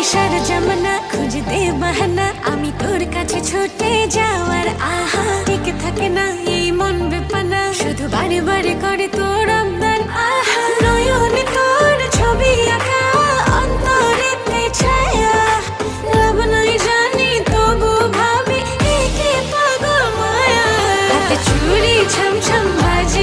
নিশার জামানা খুঁজতে বাহানা। আমি তোর কাছে ছুটে যাওয়ার আহা। ঠিক থাকে না এই মন বেপানা। শুধু বারে বারে করে তোর আবদার আহা। নয়নে তোর ছবি আঁকা, অন্তরেতে ছায়া। লাভ জানি, তবু ভাবি, একে পাগল মায়া। হাতে বাজে